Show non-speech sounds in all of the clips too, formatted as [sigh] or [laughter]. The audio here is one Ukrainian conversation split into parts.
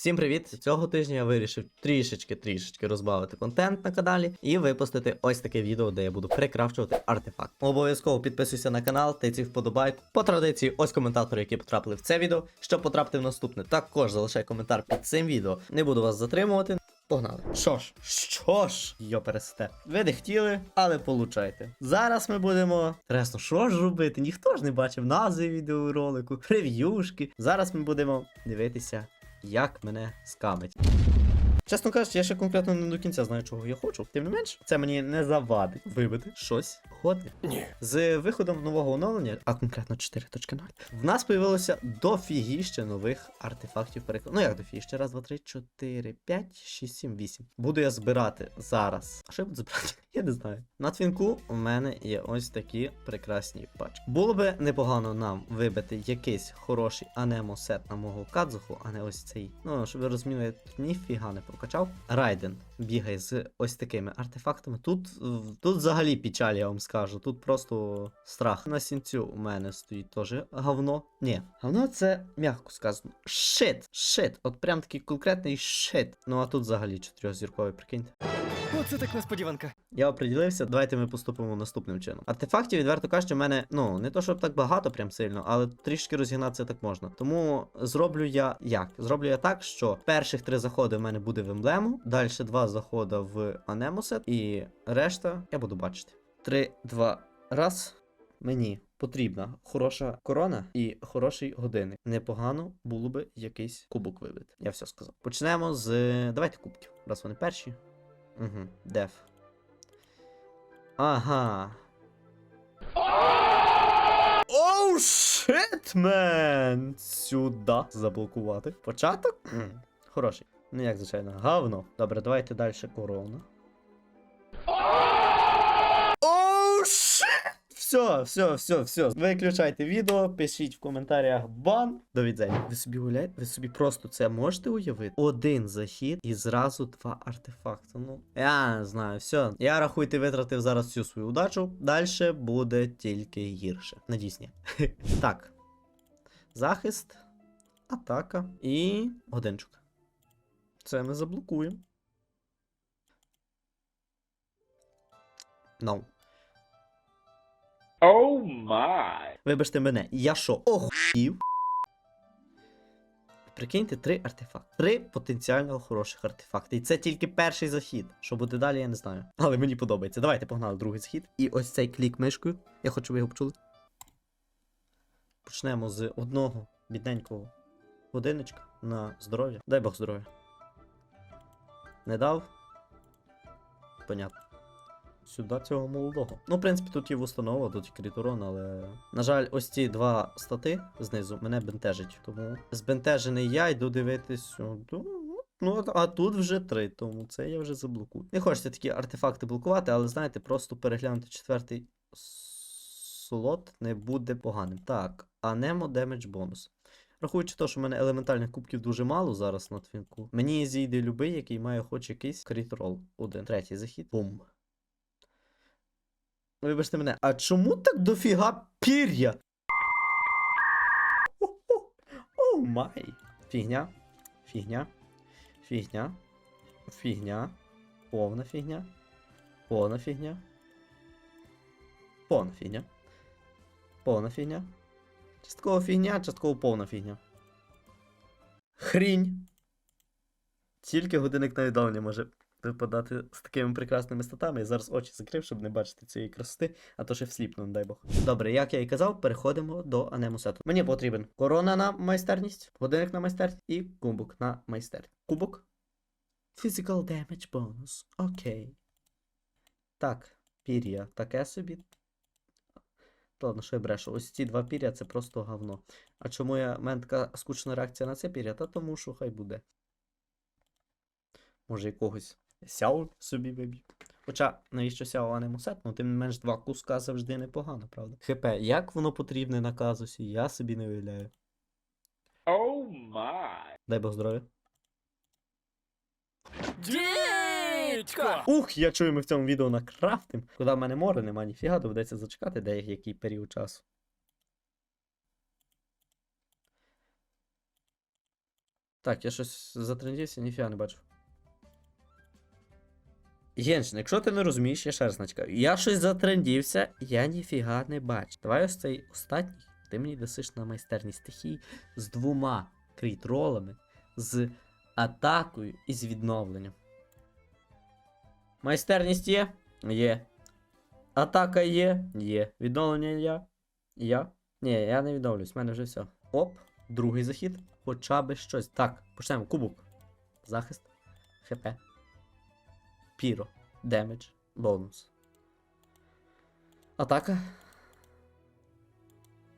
Всім привіт! Цього тижня я вирішив трішечки трішечки розбавити контент на каналі і випустити ось таке відео, де я буду перекрафчувати артефакт. Обов'язково підписуйся на канал, тиці вподобайку. По традиції, ось коментатори, які потрапили в це відео. Щоб потрапити в наступне, також залишай коментар під цим відео. Не буду вас затримувати. Погнали. Що ж, що ж, йо. Ви не хотіли, але получайте. Зараз ми будемо. Ресно, що ж робити? Ніхто ж не бачив назви відеоролику, прев'юшки. Зараз ми будемо дивитися, як мене скамить. Чесно кажучи, я ще конкретно не до кінця знаю, чого я хочу. Тим не менш, це мені не завадить вибити щось годне. Ні. З виходом нового оновлення, а конкретно 4.0, в нас появилося дофігіще нових артефактів перекладу. Ну як дофігіще? Раз, два, три, чотири, п'ять, шість, сім, вісім. Буду я збирати зараз. А що я буду збирати? Я не знаю. На твінку у мене є ось такі прекрасні пачки. Було би непогано нам вибити якийсь хороший анемо-сет на мого кадзуху, а не ось цей. Ну, щоб ви розуміли, тут ніфіга не прокачав. Райден бігає з ось такими артефактами. Тут, тут взагалі печаль, я вам скажу. Тут просто страх. На сінцю у мене стоїть теж говно. Ні, говно це м'яко сказано. Шит, шит. От прям такий конкретний шит. Ну а тут взагалі чотирьохзірковий, прикиньте. Оце так несподіванка. Я оприділився, давайте ми поступимо наступним чином. Артефактів, відверто кажучи, в мене, ну, не то щоб так багато, прям сильно, але трішки розігнатися так можна. Тому зроблю я як? Зроблю я так, що перших три заходи в мене буде в емблему, далі два заходи в анемосет, і решта я буду бачити. Три, два, раз. Мені потрібна хороша корона і хороший годинник. Непогано було би якийсь кубок вибити. Я все сказав. Почнемо з. Давайте кубків. Раз вони перші. Угу, деф. Ага. Оу, шит, мен! Сюди заблокувати. Початок? Хороший. Ну як звичайно, гавно. Добре, давайте далі корона. Все, все, все, все. Виключайте відео, пишіть в коментарях бан. До відзення. Ви собі уявляєте? Ви собі просто це можете уявити? Один захід і зразу два артефакти. Ну, я не знаю, все. Я рахуйте, витратив зараз всю свою удачу. Далі буде тільки гірше. Надіюсь, ні. [laughs] так. Захист, атака і годинчик. Це ми заблокуємо. No. Oh my. Вибачте мене, я що, охуїв? Прикиньте, три артефакти. Три потенціально хороших артефакти. І це тільки перший захід. Що буде далі, я не знаю. Але мені подобається. Давайте погнали другий захід. І ось цей клік мишкою. Я хочу, ви його почули. Почнемо з одного бідненького годиночка на здоров'я. Дай Бог здоров'я. Не дав? Понятно. Сюди цього молодого. Ну, в принципі, тут є установа, тут і кріторон, але. На жаль, ось ці два стати знизу мене бентежить. Тому збентежений я йду дивитись сюди. Ну, а тут вже три, тому це я вже заблокую. Не хочеться такі артефакти блокувати, але знаєте, просто переглянути четвертий слот не буде поганим. Так, Анемо демедж бонус. Рахуючи те, що в мене елементальних кубків дуже мало зараз на твінку, мені зійде любий, який має хоч якийсь крітрол. Один. Третій захід. Бум. Вибачте мене, а чому так дофіга пір'я? О-о-о. Май. Фігня. Фігня. Фігня. Фігня. Повна фігня. Повна фігня. Повна фігня. Повна фігня. Частково фігня, частково повна фігня. Хрінь. Тільки годинник навідомлення може випадати з такими прекрасними статами. Я зараз очі закрив, щоб не бачити цієї красоти, а то ще всліпну, не дай Бог. Добре, як я і казав, переходимо до анемусету. Мені потрібен корона на майстерність, годинник на майстерність і кубок на майстерність. Кубок. Physical damage bonus. Окей. Так, пір'я таке собі. Ладно, що я брешу. Ось ці два пір'я це просто говно. А чому я в мене така скучна реакція на це пір'я? Та тому що хай буде. Може якогось сяо собі виб'ю. Хоча, навіщо сяо, а не мусет, ну тим не менш два куска завжди непогано, правда? ХП, як воно потрібне на казусі, я собі не уявляю. Oh my. Дай Бог здоров'я. Дідько! Ух, я чую, ми в цьому відео накрафтим. Куди в мене море нема, ніфіга, доведеться зачекати деякий період часу. Так, я щось затрендівся, ніфіга не бачу. Єншин, якщо ти не розумієш, я ще раз начекаю. Я щось затрендівся, я ніфіга не бачу. Давай ось цей останній. Ти мені дасиш на майстерні стихій з двома кріт-ролами, з атакою і з відновленням. Майстерність є? Є. Атака є? Є. Відновлення є? Я? Ні, я не відновлюсь, в мене вже все. Оп, другий захід. Хоча би щось. Так, почнемо. Кубок. Захист. ХП. Піро. Демедж. Бонус. Атака.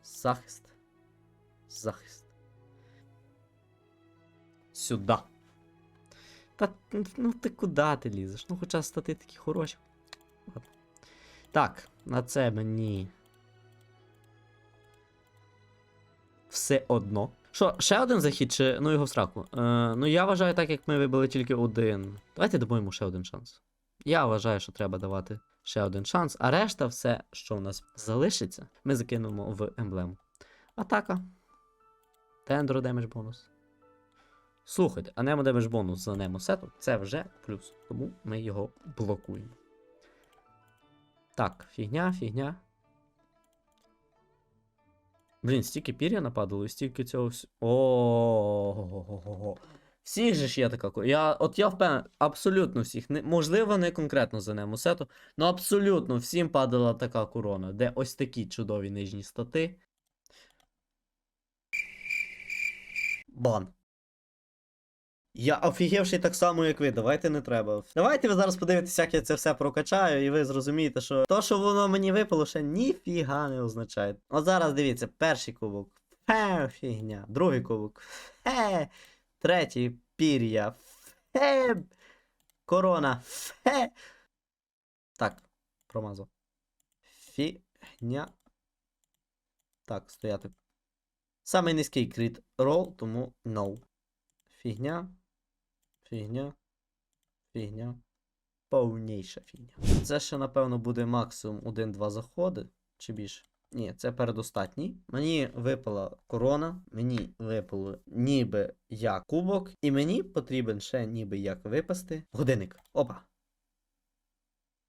Захист. Захист. Сюда. Та ну ти куди ти лізеш? Ну хоча стати такі хороші. Ладно. Так, на це мені. Все одно. Що, ще один захід, чи ну його в сраку? Е, ну я вважаю, так як ми вибили тільки один. Давайте йому ще один шанс. Я вважаю, що треба давати ще один шанс, а решта, все, що в нас залишиться, ми закинемо в емблему. Атака. Тендро демедж бонус. Слухайте, а немо демедж бонус за немо сету це вже плюс. Тому ми його блокуємо. Так, фігня, фігня. Блін, стільки пір'я нападало, стільки цього всього. О. Всіх же ж є така. Я, от я впевнений, абсолютно всіх. Не, можливо, не конкретно за нему сету, але абсолютно всім падала така корона, де ось такі чудові нижні стати. Бан. Я офігівший так само, як ви. Давайте не треба. Давайте ви зараз подивитесь, як я це все прокачаю, і ви зрозумієте, що то, що воно мені випало, ще ніфіга не означає. От зараз дивіться, перший кубок. Фе, фігня. Другий кубок. Фе. Третій пір'я. Фе. Корона. Фе. Так, промазав. Фігня. Так, стояти. Самий низький кріт рол, тому no. Фігня. Фігня. Фігня. Повніша фігня. Це ще, напевно, буде максимум 1-2 заходи. Чи більше? Ні, це передостатній. Мені випала корона, мені випало ніби як кубок, і мені потрібен ще ніби як випасти годинник. Опа.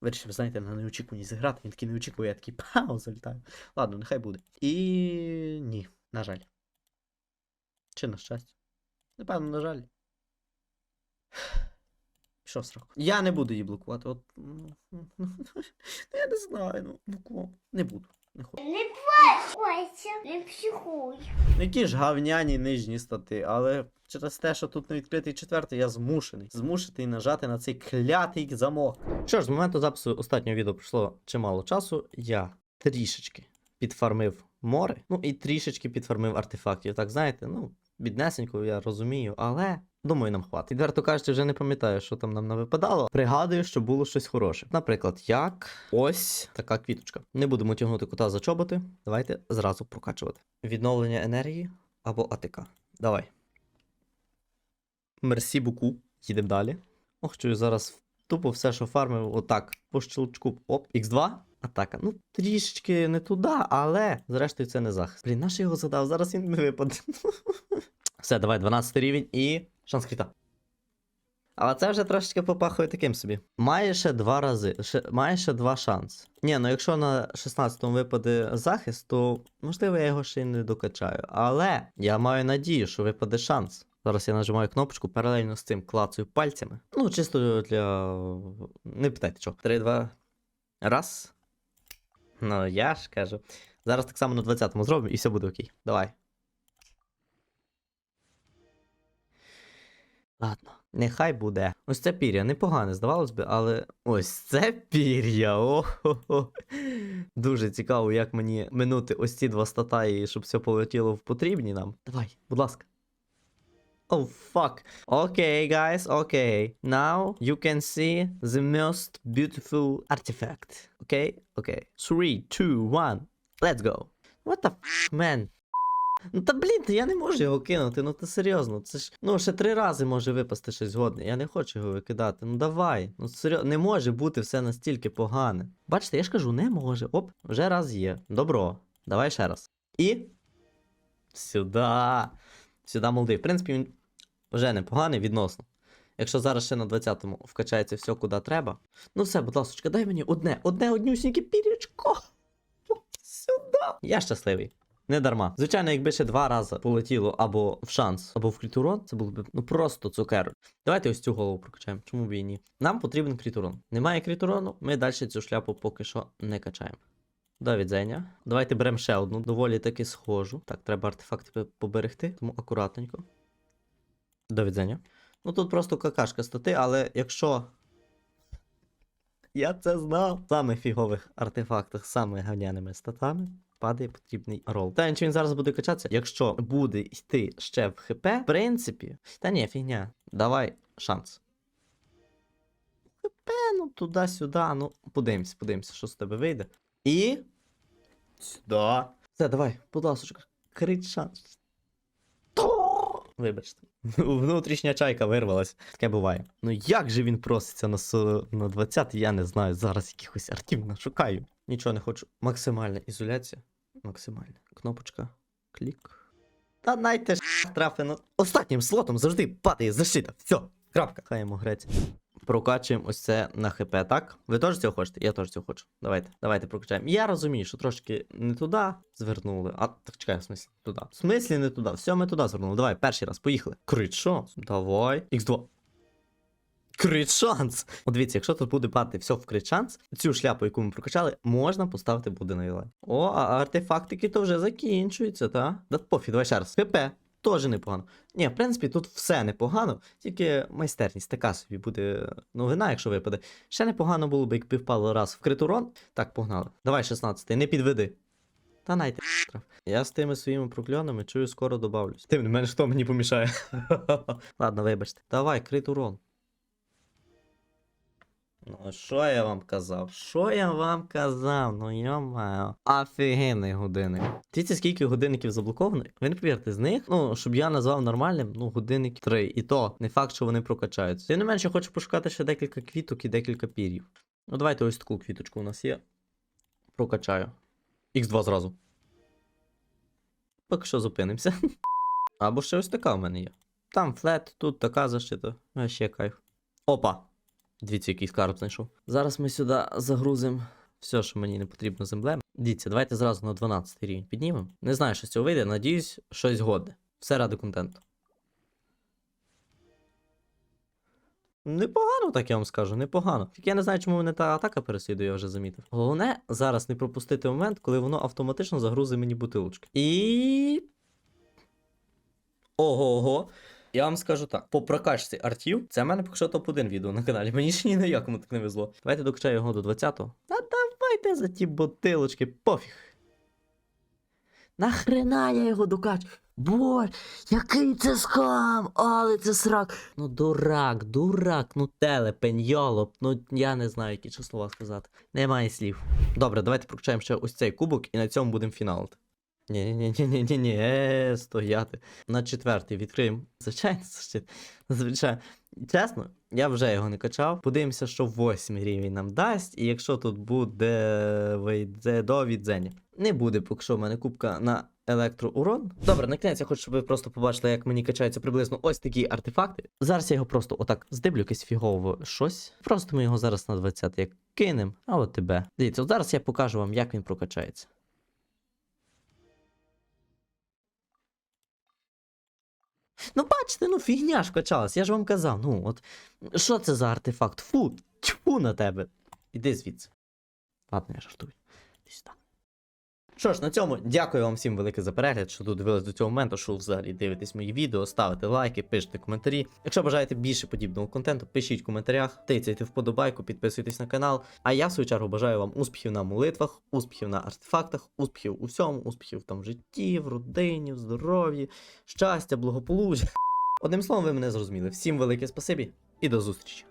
Вирішив, знаєте, на неочікуваність зіграти. Він такий не очікує, я такий пау, залітаю. Ладно, нехай буде. І ні, на жаль. Чи на щастя? Напевно, на жаль. [sighs] Пішов срок. Я не буду її блокувати. От, ну, [laughs] я не знаю, ну, ну кого? Не буду. Не хочу. Не плачь, не психуй. Ну, Які ж гавняні нижні стати, але через те, що тут не відкритий четвертий, я змушений. Змушений нажати на цей клятий замок. Що ж, з моменту запису останнього відео пройшло чимало часу. Я трішечки підфармив море, ну і трішечки підфармив артефактів. Так знаєте, ну, біднесенько, я розумію, але. Думаю, нам хватить. Відверто кажучи, вже не пам'ятаю, що там нам навипадало. Пригадую, що було щось хороше. Наприклад, як ось така квіточка. Не будемо тягнути кота за чоботи. Давайте зразу прокачувати. Відновлення енергії або АТК. Давай. Мерсі буку. Їдемо далі. Ох, чую, зараз тупо все, що фармив, отак, по щелчку. Оп, Х2. Атака. Ну, трішечки не туди, але зрештою це не захист. Блін, наш його задав, зараз він не випаде. [laughs] Все, давай, 12 рівень і шанс. Але це вже трошечки попахує таким собі. Має ще два рази, ще, має ще два шанси. Ні, ну якщо на 16-му випаде захист, то можливо я його ще й не докачаю. Але я маю надію, що випаде шанс. Зараз я нажимаю кнопочку, паралельно з цим клацаю пальцями. Ну, чисто для. Не питайте чого. 3, 2. Раз. Ну, я ж кажу. Зараз так само на 20-му зробимо і все буде окей. Давай. Ладно, нехай буде. Ось це пір'я непогане, здавалось би, але ось це пір'я. О-хо-хо. Дуже цікаво, як мені минути ось ці два статаї, щоб все полетіло в потрібні нам. Давай, будь ласка. Oh, fuck. Okay, guys, okay. Now you can see the most beautiful artifact. Okay? Okay. Three, two, one. Let's go. What the f, man? Ну та блін, я не можу його кинути, ну ти серйозно. Це ж ну ще три рази може випасти щось годне. Я не хочу його викидати. Ну давай. Ну серйозно, не може бути все настільки погане. Бачите, я ж кажу, не може. Оп, вже раз є. Добро. Давай ще раз. І. Сюда. Сюда молодий. В принципі, він Вже непоганий відносно. Якщо зараз ще на 20-му вкачається все, куди треба. Ну все, будь ласка, дай мені одне, одне однюсіньке пірячко. Сюди. Я щасливий. Не дарма. Звичайно, якби ще два рази полетіло або в шанс, або в крітурон, це було б ну просто цукер. Давайте ось цю голову прокачаємо. Чому б і ні? Нам потрібен крітурон. Немає крітурону, ми далі цю шляпу поки що не качаємо. До відзення. Давайте беремо ще одну, доволі таки схожу. Так, треба артефакти поберегти, тому акуратненько. До відзення. Ну тут просто какашка стати, але якщо. Я це знав. В самих фігових артефактах самими ганяними статами падає потрібний рол. Та він зараз буде качатися? Якщо буде йти ще в ХП, в принципі. Та ні, фігня. Давай шанс. ХП, ну туди-сюди. Ну, подивимось, подивимося, що з тебе вийде. І. Сюди. Все, давай, будь ласка, крить шанс. Вибачте. Внутрішня чайка вирвалась. Таке буває. Ну як же він проситься на, на 20, я не знаю. Зараз якихось артів нашукаю. Нічого не хочу. Максимальна ізоляція. Максимальна. Кнопочка. Клік. Та найте ж трафи Останнім слотом завжди падає защита. Все. Крапка. Хай йому греться. Прокачуємо ось це на ХП, так? Ви теж цього хочете? Я теж цього хочу. Давайте, давайте прокачаємо. Я розумію, що трошки не туди звернули. А так чекай, в смислі, туди. В смислі не туди. Все, ми туди звернули. Давай, перший раз, поїхали. Шанс. Давай. Х2. Крит шанс. От дивіться, якщо тут буде падати все в крит шанс, цю шляпу, яку ми прокачали, можна поставити буде на вілай. О, а артефактики то вже закінчуються, та? Да пофіг, давай ще раз. ХП. Теж непогано. Ні, в принципі, тут все непогано, тільки майстерність така собі буде новина, якщо випаде. Ще непогано було б, якби впало раз в критурон. Так, погнали. Давай 16 не підведи. Та найте штраф. Я з тими своїми прокльонами чую, скоро добавлюсь. Тим не менш, хто мені помішає. [laughs] Ладно, вибачте. Давай, крит урон. Ну, що я вам казав? Що я вам казав? Ну йомаю. Офігенний годинник. Дивіться, скільки годинників заблоковано. Ви не повірте, з них, ну, щоб я назвав нормальним, ну, годинник 3. І то не факт, що вони прокачаються. Тим не менше, хочу пошукати ще декілька квіток і декілька пір'їв. Ну, давайте ось таку квіточку у нас є. Прокачаю. Х2 зразу. Поки що зупинимося. [laughs] Або ще ось така в мене є. Там флет, тут така защита. А ще кайф. Опа! Дивіться, який скарб знайшов. Зараз ми сюди загрузимо все, що мені не потрібно з емблем. Дивіться, давайте зразу на 12 рівень піднімемо. Не знаю, що з цього вийде, надіюсь, щось годне. Все ради контенту. Непогано, так я вам скажу, непогано. Тільки я не знаю, чому мене та атака переслідує, я вже замітив. Головне зараз не пропустити момент, коли воно автоматично загрузить мені бутилочки. І. Ого, ого. Я вам скажу так: по прокачці артів, це в мене поки що топ-1 відео на каналі. Мені ще ні на якому так не везло. Давайте докачаю його до 20-го. Та давайте за ті бутилочки, пофіг. Нахрена я його докачу? Боже, який це скам! Але це срак. Ну, дурак, дурак, ну телепень, йолоп, ну я не знаю, які ще слова сказати. Немає слів. Добре, давайте прокачаємо ще ось цей кубок і на цьому будемо фіналити. Ні ні ні ні ні ні стояти. На четвертий відкриємо. Звичайно. Звичайно. Чесно, я вже його не качав. Подивимося, що восьмий рівень нам дасть, і якщо тут буде вийде до відзення. Не буде, поки що в мене кубка на електроурон. Добре, на кінець я хочу, щоб ви просто побачили, як мені качаються приблизно ось такі артефакти. Зараз я його просто отак здиблю якесь фігово щось. Просто ми його зараз на 20 як кинем. А от тебе. Дивіться, зараз я покажу вам, як він прокачається. Ну, бачите, ну фігня ж качалась, я ж вам казав. Ну, от що це за артефакт? Фу, тьфу на тебе. Іди звідси. Ладно, я жартую. Іди сюди. Що ж, на цьому дякую вам всім велике за перегляд, що додивились до цього моменту, що взагалі дивитесь мої відео, ставите лайки, пишете коментарі. Якщо бажаєте більше подібного контенту, пишіть в коментарях, тицяйте вподобайку, підписуйтесь на канал. А я в свою чергу бажаю вам успіхів на молитвах, успіхів на артефактах, успіхів у всьому, успіхів там в житті, в родині, в здоров'ї, щастя, благополуччя. Одним словом, ви мене зрозуміли. Всім велике спасибі і до зустрічі!